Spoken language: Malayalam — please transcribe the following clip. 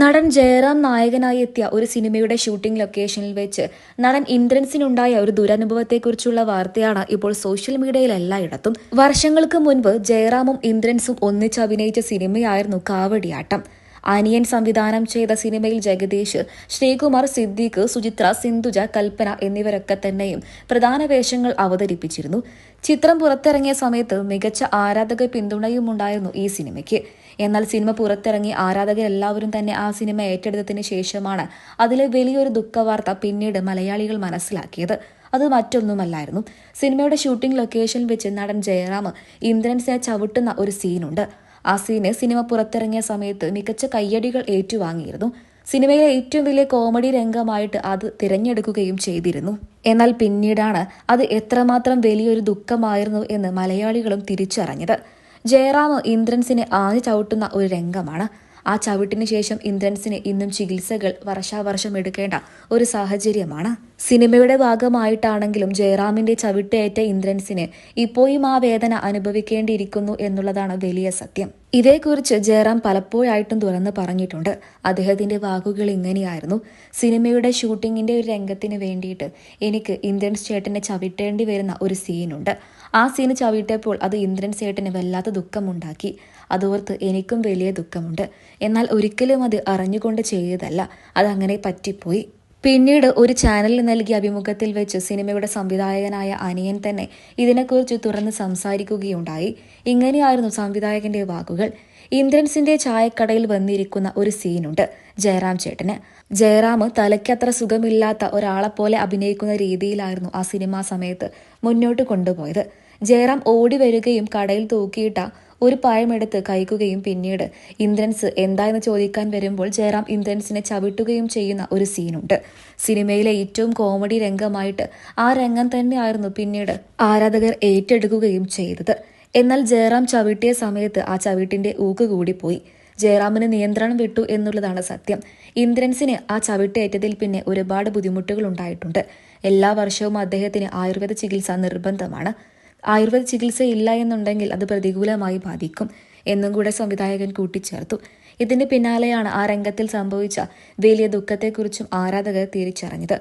നടൻ ജയറാം നായകനായി എത്തിയ ഒരു സിനിമയുടെ ഷൂട്ടിംഗ് ലൊക്കേഷനിൽ വെച്ച് നടൻ ഇന്ദ്രൻസിനുണ്ടായ ഒരു ദുരനുഭവത്തെക്കുറിച്ചുള്ള വാർത്തയാണ് ഇപ്പോൾ സോഷ്യൽ മീഡിയയിൽ എല്ലായിടത്തും. വർഷങ്ങൾക്ക് മുൻപ് ജയറാമും ഇന്ദ്രൻസും ഒന്നിച്ച് അഭിനയിച്ച സിനിമയായിരുന്നു കാവടിയാട്ടം. അനിയൻ സംവിധാനം ചെയ്ത സിനിമയിൽ ജഗദീഷ് ശ്രീകുമാർ സിദ്ദീഖ് സുചിത്ര സിന്ധുജ കൽപ്പന എന്നിവരൊക്കെ തന്നെയും പ്രധാന വേഷങ്ങൾ അവതരിപ്പിച്ചിരുന്നു. ചിത്രം പുറത്തിറങ്ങിയ സമയത്ത് മികച്ച ആരാധക പിന്തുണയും ഉണ്ടായിരുന്നു ഈ സിനിമയ്ക്ക്. എന്നാൽ സിനിമ പുറത്തിറങ്ങി ആരാധകരെല്ലാവരും തന്നെ ആ സിനിമ ഏറ്റെടുത്തതിന് ശേഷമാണ് അതിലെ വലിയൊരു ദുഃഖവാർത്ത പിന്നീട് മലയാളികൾ മനസ്സിലാക്കിയത്. അത് മറ്റൊന്നുമല്ലായിരുന്നു. സിനിമയുടെ ഷൂട്ടിംഗ് ലൊക്കേഷനിൽ വെച്ച് നടൻ ജയറാം ഇന്ദ്രൻസിനെ ചവിട്ടുന്ന ഒരു സീനുണ്ട്. ആ സീന് സിനിമ പുറത്തിറങ്ങിയ സമയത്ത് മികച്ച കയ്യടികൾ ഏറ്റുവാങ്ങിയിരുന്നു. സിനിമയിലെ ഏറ്റവും വലിയ കോമഡി രംഗമായിട്ട് അത് തിരഞ്ഞെടുക്കുകയും ചെയ്തിരുന്നു. എന്നാൽ പിന്നീടാണ് അത് എത്രമാത്രം വലിയൊരു ദുഃഖമായിരുന്നു എന്ന് മലയാളികളും തിരിച്ചറിഞ്ഞത്. ജയറാം ഇന്ദ്രൻസിനെ ആഞ്ഞു ചവിട്ടുന്ന ഒരു രംഗമാണ്. ആ ചവിട്ടിന് ശേഷം ഇന്ദ്രൻസിന് ഇന്നും ചികിത്സകൾ വർഷാവർഷം എടുക്കേണ്ട ഒരു സാഹചര്യമാണ്. സിനിമയുടെ ഭാഗമായിട്ടാണെങ്കിലും ജയറാമിന്റെ ചവിട്ടേറ്റ ഇന്ദ്രൻസിന് ഇപ്പോഴും ആ വേദന അനുഭവിക്കേണ്ടിയിരിക്കുന്നു എന്നുള്ളതാണ് വലിയ സത്യം. ഇതേക്കുറിച്ച് ജയറാം പലപ്പോഴായിട്ടും തുറന്ന് പറഞ്ഞിട്ടുണ്ട്. അദ്ദേഹത്തിന്റെ വാക്കുകൾ ഇങ്ങനെയായിരുന്നു. സിനിമയുടെ ഷൂട്ടിങ്ങിന്റെ ഒരു രംഗത്തിന് വേണ്ടിയിട്ട് എനിക്ക് ഇന്ദ്രൻസ് ചേട്ടനെ ചവിട്ടേണ്ടി വരുന്ന ഒരു സീനുണ്ട്. ആ സീന് ചവിട്ടിയപ്പോൾ അത് ഇന്ദ്രൻസ് ചേട്ടന് വല്ലാത്ത ദുഃഖമുണ്ടാക്കി. അതോർത്ത് എനിക്കും വലിയ ദുഃഖമുണ്ട്. എന്നാൽ ഒരിക്കലും അത് അറിഞ്ഞുകൊണ്ട് ചെയ്തതല്ല. അതങ്ങനെ പറ്റിപ്പോയി. പിന്നീട് ഒരു ചാനലിൽ നൽകിയ അഭിമുഖത്തിൽ വെച്ച് സിനിമയുടെ സംവിധായകനായ അനിയൻ തന്നെ ഇതിനെക്കുറിച്ച് തുറന്ന് സംസാരിക്കുകയുണ്ടായി. ഇങ്ങനെയായിരുന്നു സംവിധായകന്റെ വാക്കുകൾ. ഇന്ദ്രൻസിന്റെ ചായക്കടയിൽ വന്നിരിക്കുന്ന ഒരു സീനുണ്ട് ജയറാം ചേട്ടന്. ജയറാം തലയ്ക്കത്ര സുഖമില്ലാത്ത ഒരാളെപ്പോലെ അഭിനയിക്കുന്ന രീതിയിലായിരുന്നു ആ സിനിമാ സമയത്ത് മുന്നോട്ട് കൊണ്ടുപോയത്. ജയറാം ഓടി വരികയും കടയിൽ തൂക്കിയിട്ട ഒരു പഴമെടുത്ത് കഴിക്കുകയും പിന്നീട് ഇന്ദ്രൻസ് എന്തായെന്ന് ചോദിക്കാൻ വരുമ്പോൾ ജയറാം ഇന്ദ്രൻസിനെ ചവിട്ടുകയും ചെയ്യുന്ന ഒരു സീനുണ്ട്. സിനിമയിലെ ഏറ്റവും കോമഡി രംഗമായിട്ട് ആ രംഗം തന്നെയായിരുന്നു പിന്നീട് ആരാധകർ ഏറ്റെടുക്കുകയും ചെയ്തത്. എന്നാൽ ജയറാം ചവിട്ടിയ സമയത്ത് ആ ചവിട്ടിന്റെ ഊക്ക് കൂടിപ്പോയി. ജയറാമിന് നിയന്ത്രണം വിട്ടു എന്നുള്ളതാണ് സത്യം. ഇന്ദ്രൻസിന് ആ ചവിട്ടേറ്റതിൽ പിന്നെ ഒരുപാട് ബുദ്ധിമുട്ടുകൾ ഉണ്ടായിട്ടുണ്ട്. എല്ലാ വർഷവും അദ്ദേഹത്തിന് ആയുർവേദ ചികിത്സ നിർബന്ധമാണ്. ആയുർവേദ ചികിത്സ ഇല്ല എന്നുണ്ടെങ്കിൽ അത് പ്രതികൂലമായി ബാധിക്കും എന്നും കൂടെ സംവിധായകൻ കൂട്ടിച്ചേർത്തു. ഇതിന് പിന്നാലെയാണ് ആ രംഗത്തിൽ സംഭവിച്ച വലിയ ദുഃഖത്തെക്കുറിച്ചും ആരാധകർ തിരിച്ചറിഞ്ഞത്.